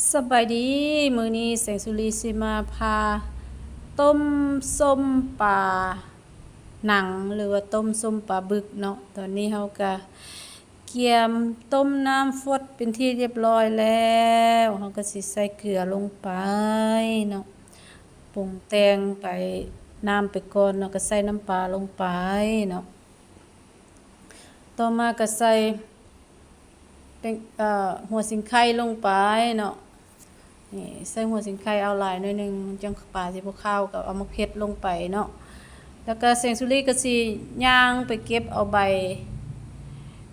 สบายดีมือนี้แสงสุรีสิมาพา ต้มส้มปลาหนังหรือว่าต้มส้มปลาบึกเนาะตอนนี้เฮาก็เกียมต้มน้ำฟดเป็นที่เรียบร้อยแล้วเฮาก็สิใส่เกลือลงไปเนาะปรุงแต่งไปน้ำไปก่อนเนาะก็ใส่น้ำปลาลงไปเนาะต่อมาก็ใส่เป็นเอ่อหัวสิงไข่ลงไปเนาะ นี่ใส่หัวสิงไข่เอาหลายหน่อยหนึงจังปลาสิบ่ข้าวกับเอามะเขือลงไปเนาะแล้วก็แสงสุรีก็สิย่างไปเก็บเอาใบ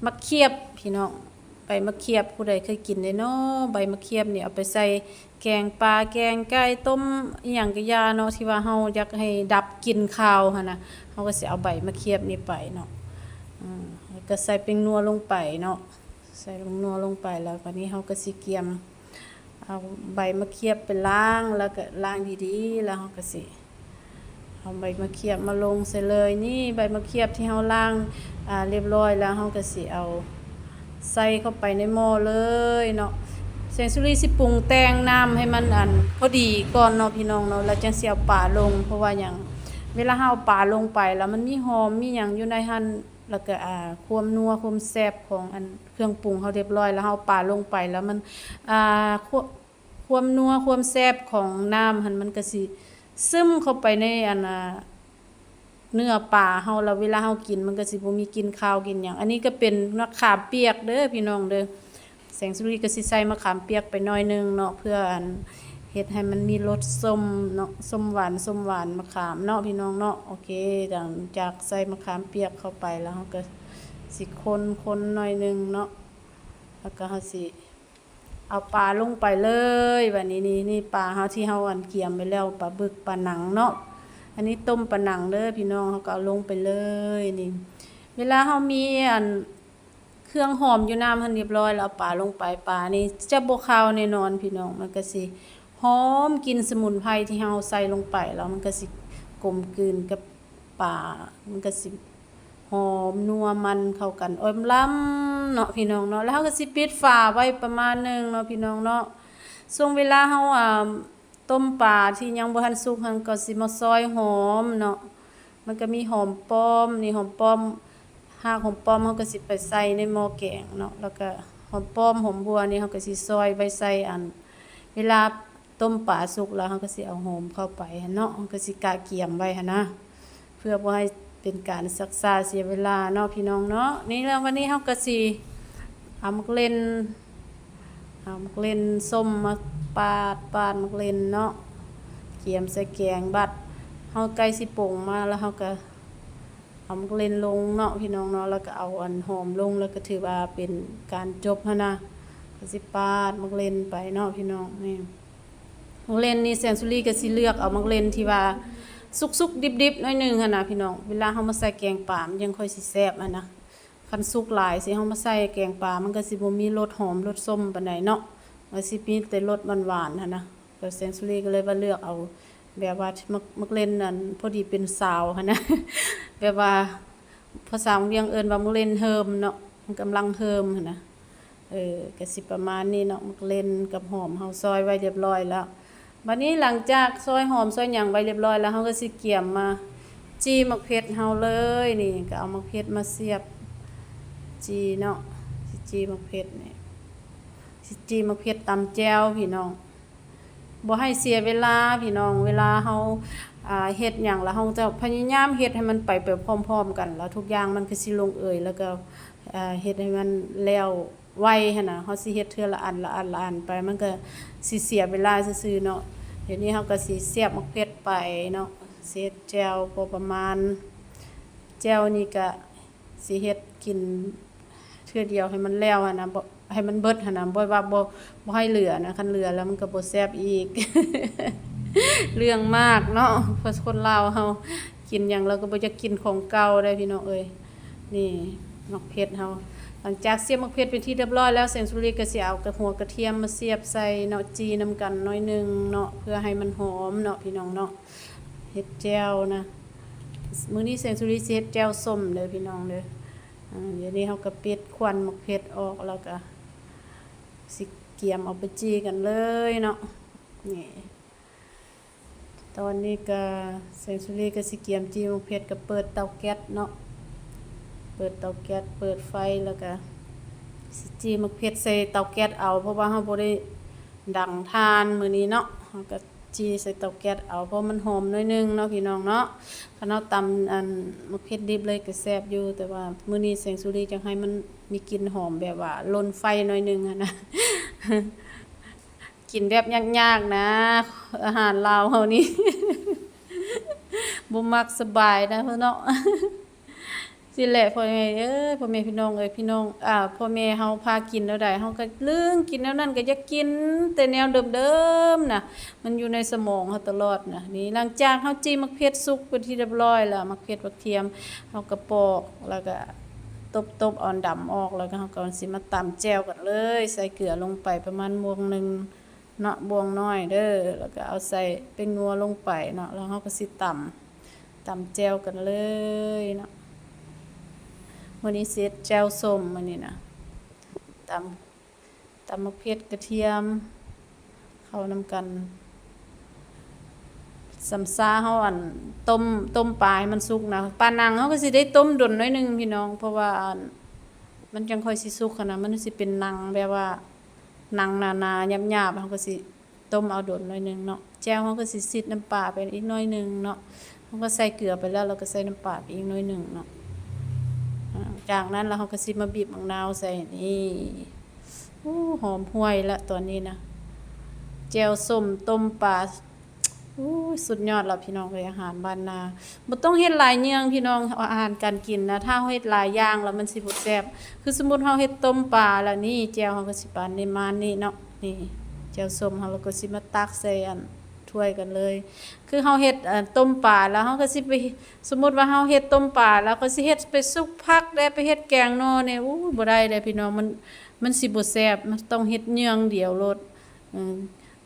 มะเขียบพี่น้องใบมะเขียบผู้ใดเคยกินได้เนาะใบมะเขียบนี่เอาไปใส่แกงปลาแกงไก่ต้มอีหยังก็ยาเนาะที่ว่าเฮาอยากให้ดับกลิ่นคาวหั่นน่ะเฮาก็สิเอาใบมะเขียบนี่ไปเนาะอืมแล้วก็ใส่เป็นนัวลงไปเนาะใส่ลงนัวลงไปแล้วคราวนี้เราก็สิเกียม เอาใบมะเขียบไปล้างแล้วก็ล้างดีๆ แล้วเราก็สิเอาใบมะเขียบมาลงใส่เลยนี่ใบมะเขียบที่เราล้างอ่าเรียบร้อยแล้วเราก็สิเอาใส่เข้าไปในหม้อเลยเนาะแสงสุรีสิปรุงแต่งน้ำให้มันอันพอดีก่อนเนาะพี่น้องเนาะแล้วจังสิเอาปลาลงเพราะว่าหยังเวลาเราปลาลงไปแล้วมันมีหอมมีหยังอยู่ในหั่น แล้วก็อ่าความนัวความแซ่บของอันเครื่องปรุงเขาเรียบร้อย แล้วเฮาปาลงไปแล้วมันอ่าควความนัวความแซ่บของน้ำหันมันก็สิซึมเข้าไปในอันน่ะเนื้อปลาเฮาแล้วเวลาเฮากินมันก็สิบ่มีกลิ่นคาวกินหยังอันนี้ก็เป็นมะขามเปียกเด้อพี่น้องเด้อแสงสุรีก็สิใส่มะขามเปียกไปหน่อยนึงเนาะเพื่ออัน เฮ็ดให้มันมีรสส้มเนาะส้มหวานส้มหวานมะขามเนาะพี่น้องเนาะโอเคหลังจากใส่มะขามเปียกเข้าไปแล้วเราก็สิคนคนหน่อยหนึงเนาะแล้วก็เฮาสิเอาปลาลงไปเลยบัดนี้นี่นี่ปลาเฮาที่เฮาอันเกียมไปแล้วปลาบึกปลาหนังเนาะอันนี้ต้มปลาหนังเด้อพี่น้องเฮาก็เอาลงไปเลยนี่เวลาเฮามีอันเครื่องหอมอยู่น้ำหันเรียบร้อยแล้วเอาปลาลงไปปลานี่จะบ่คาวแน่นอนพี่น้องมันก็สิ หอมกินสมุนไพรที่เฮาใส่ลงไปแล้วมันก็สิกลมกลืนกับปลามันก็สิหอมนัวมันเข้ากันอ้อมล้ำเนาะพี่น้องเนาะแล้วเฮาก็สิปิดฝาไว้ประมาณหนึงเนาะพี่น้องเนาะช่วงเวลาเฮาอ่าต้มปลาที่ยังบ่ทันสุกหันก็สิมาซอยหอมเนาะมันก็มีหอมป้อมนี่หอมป้อมหากหอมป้อมเขาก็สิไปใส่ในหม้อแกงเนาะแล้วก็หอมป้อมหอมบัวนี่เขาก็สิซอยไว้ใส่อัน เวลา ต้มปลาสุกแล้วเขาก็สิเอาหอมเข้าไปเนาะเขาก็สิกะเกี่ยมไว้หั่นะเพื่อบ่ให้เป็นการซักษาเสียเวลาเนาะพี่น้องเนาะนี่แล้ววันนี้เขาก็สิเอามักเล่นเอามักเล่นส้มมาปาดปาดมักเล่นเนาะเกี่ยมใส่แกงบัดเฮาใกล้สิปรุงมาแล้วเฮาก็เอามักเล่นลงเนาะพี่น้องเนาะแล้วก็เอาอันหอมลงแล้วก็ถือว่าเป็นการจบหั้นนะก็สิปาดมักเล่นไปเนาะพี่น้องนี่ มักเลนนี่แสนสุรีก็สิเลือกเอามักเลนที่ว่าสุกๆ ดิบๆหน่อยหนึงหั่นนะพี่น้อง เวลาเฮามาใส่แกงป่ามันยังค่อยสิแซ่บอะนะคันสุกหลายสิเฮามาใส่แกงป่ามันก็สิบ่มีรสหอมรสส้มปานใดเนาะมันสิมีแต่รสหวานๆหั่นนะก็แสนสุรีก็เลยว่าเลือกเอาแบบว่ามักมักเล่นนั่นพอดีเป็นสาวหั้นะแบบว่าภาษาโรงเรียนเอิ้นว่ามักเล่นเฮิมเนาะมันกำลังเฮิมหั้นะเออก็สิประมาณนี้เนาะมักเล่นกับหอมเฮาซอยไว้เรียบร้อยแล้ว บัดนี้หลังจากซอยหอมซอยหยังไว้เรียบร้อยแล้วเฮาก็สิเกี่ยมมาจีมักเพชรเฮาเลยนี่ก็เอามักเพชรมาเสียบจีเนาะสิจีมักเพชรนี่สิจีมักเพชรตำแจวพี่น้องบ่ให้เสียเวลาพี่น้องเวลาเฮาอ่า เฮ็ดหยังแล้วเฮาจะพยายามเฮ็ดให้มันไปไปพร้อม ๆ กัน แล้วทุกอย่างมันก็สิลงเอยแล้วก็เฮ็ดให้มันแล้วไวหั่นน่ะเฮาสิเฮ็ดเทื่อละอันละอันละอันไปมันก็สิเสียเวลาซื่อๆเนาะเดี๋ยวนี้เฮาก็สิเสียบมะเขือไปเนาะเสียแจ่วพอประมาณแจ่วนี่ก็สิเฮ็ดกินเทื่อเดียวให้มันแล้วหั่นน่ะบ่ให้มันเบิดหั่นน่ะบ่ว่าบ่บ่ให้เหลือนะคันเหลือแล้วมันก็บ่แซ่บอีก เรื่องมากเนาะเพราะคนลาวเฮากินหยังเราก็บ่จะกินของเก่าได้พี่น้องเอ้ยนี่มักเผ็ดเฮาหลังจากเสียบมักเผ็ดเป็นที่เรียบร้อยแล้วแสงสุรีก็สิเอากระหัวกระเทียมมาเสียบใส่เนาะจีนํกันน้อยหนึงเนาะเพื่อให้มันหอมเนาะพี่น้องเนาะเฮ็ดแจ่วนะมื้อนี้แสงสุรีสิเฮ็ดแจ่วส้มเด้อพี่น้องเด้ออ่าเดี๋ยวนี้เขาก็ปิดควันหมกเพชรออกแล้วก็สิเกียมเอาไปจีกันเลยเนาะนี่ ตอนนี้ก็แสงสุรีก็สิเกียมจีมะเพชรก็เปิดเตาแก๊สเนาะ เปิดเตาแก๊สเปิดไฟแล้วก็สิจีมะเพชรใส่เตาแก๊สเอา เพราะว่าเฮาบ่ได้ดังทานมื้อนี้เนาะเฮาก็จีใส่เตาแก๊สเอาเพราะมันหอมน่อยนึงเนาะพี่น้องเนาะคันเฮาตำอันมะเพชรดิบเลยก็แซ่บอยู่ แต่ว่ามื้อนี้แสงสุรีจังให้มันมีกลิ่นหอมแบบว่าลนไฟน่อยนึงอะนะ กินแบบยากๆนะ อาหารลาวเฮานี่บ่มักสบายนะเพิ่นเนาะสิแหละพ่อแม่เอ้ยพ่อแม่พี่น้องเอ้ยพี่น้องอ่าพ่อแม่เฮาพากินแล้วได้เฮาก็ลืมกินแนวนั้นก็อยากกิน แต่แนวเดิมๆน่ะมันอยู่ในสมองเฮาตลอดน่ะนี่หลังจากเฮาจิ้มมักเพชรสุกเป็นที่เรียบร้อยแล้วมักเพชรบักเทียมเฮาก็ปอกแล้วก็ตบๆเอาดำออกแล้วก็เฮาก็สิมาตำแจ่วกันเลย ใส่เกลือลงไปประมาณมวงหนึง เนาะบวงน้อยเด้อแล้วก็เอาใส่เป็นงัวลงไปเนาะแล้วเราก็สิตำตำแจวกันเลยเนาะวันนี้เสร็จแจวส้มมันนี่นะตำตำมะเขือเกระเทียม เข้านำกันสำซาเฮาอันต้มต้มปลาให้มันสุกนะปลานังเฮาก็สิได้ต้มดนน้อยนึงพี่น้อง เพราะว่าอันมันจังค่อยสิสุกขนาดมันสิเป็นนังแบบว่า หนังหนาๆหยาบๆเขาก็สิต้มเอาโดดหน่อยหนึงเนาะแจ่วเขาก็สิซิดน้ำปลาไปอีกหน่อยหนึงเนาะเขาก็ใส่เกลือไปแล้วเราก็ใส่น้ำปลาไปอีกหน่อยหนึงเนาะจากนั้นเราเขาก็สิมาบีบมะนาวใส่นี่โอ้หอมห่วยละตอนนี้นะแจ่วส้มต้มปลา อ้สุดยอดแล้วพี่น้องเลยอาหารบ้านนาบ่ต้องเฮ็ดหลายเนืองพี่น้องอาหารการกินนะ ถ้าเฮ็ดหลายอย่างแล้วมันสิบ่แซ่บคือสมมุติเฮาเฮ็ดต้มปลาแล้วนี่แจ่วเฮาก็สิปานนี้มานี่เนาะนี่แจ่วส้มเฮาก็สิมาตักใส่อันถ้วยกันเลย คือเฮาเฮ็ดต้มปลาแล้วเฮาก็สิไปสมมุติว่าเฮาเฮ็ดต้มปลาแล้วก็สิเฮ็ดไปสุกผักได้ไปเฮ็ดแกงนอเนี่ยอู้บ่ได้เลยพี่น้องมันมันสิบ่แซ่บมันต้องเฮ็ดเนืองเดียวโลดอืม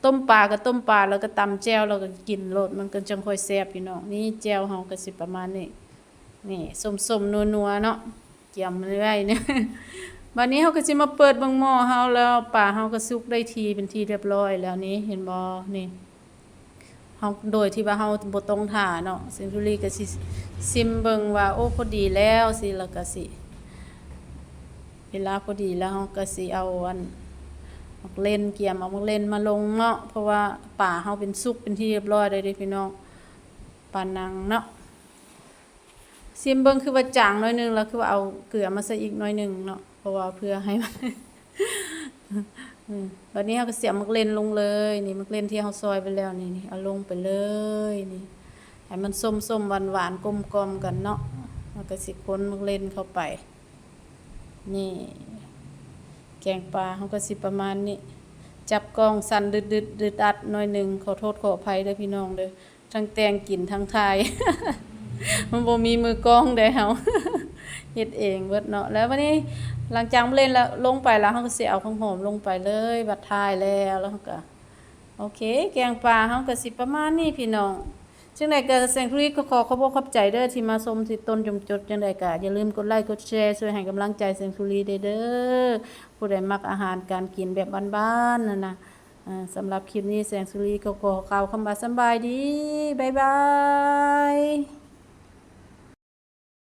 ต้มปลาก็ต้มปลาแล้วก็ตำแจวแล้วก็กินโลดมันก็จังค่อยแซ่บพี่น้องนี่แจวเฮาก็สิประมาณนี้นี่ส้มๆนัวๆเนาะเกี่ยมมันไว้เนี่ยบัดนี้เฮาก็สิมาเปิดบิ่งหม้อเฮาแล้วปลาเฮาก็สุกได้ทีเป็นทีเรียบร้อยแล้วนี่เห็นบ่นี่เฮาโดยที่ว่าเฮาบ่ต้องท่าเนาะเซนตุรีก็สิซิมเบิ่งว่าโอ้พอดีแล้วสิแล้วก็สิเวลาพอดีแล้วเฮาก็สิเอาอัน มักเล่นเกี่ยมเอามักเล่นมาลงเนาะเพราะว่าป่าเฮาเป็นสุกเป็นที่เรียบร้อยได้เด้พี่น้องปานังเนาะซิมเบิ่งคือว่าจางน้อยหนึงแล้วคือว่าเอาเกลือมาใส่อีกน้อยหนึงเนาะเพราะว่าเพื่อให้มันอืมวันนี้เราก็เสียบมักเล่นลงเลย นี่มักเล่นที่เราซอยไปแล้วนี่นี่เอาลงไปเลยนี่ให้มันส้มๆหวานๆกลมๆกันเนาะแล้วก็สิคนมักเล่นเข้าไป นี่ แกงปลาเขาก็สิประมาณนี้ จับกล้องสั่นดึดดึดดึดอัดหน่อยหนึ่งขอโทษขออภัยเด้อพี่น้องเด้อทั้งแตงกินทั้งทาย มันบ่มีมือกล้องได้เฮาเฮ็ดเองเบิดเนาะแล้ววันนี้หลังจากเล่นแล้วลงไปแล้วเฮาก็สิเอาของหอมลงไปเลย บัดทายแล้วแล้วเฮาก็โอเค แกงปลาเฮาก็สิประมาณนี้พี่น้อง จังไดก็แซงคุรีก็ขอขอบขอบใจเด้อที่มาชมที่ต้นจมจดจังไดก็อย่าลืมกดไลค์กดแชร์ช่วยให้กำลังใจแซงคุรีเด้อเด้อผู้ใดมักอาหารการกินแบบบ้านๆนั่นน่ะสำหรับคลิปนี้แสงสุรีก็ขอกล่าวคำว่าสบายดี บ๊ายบาย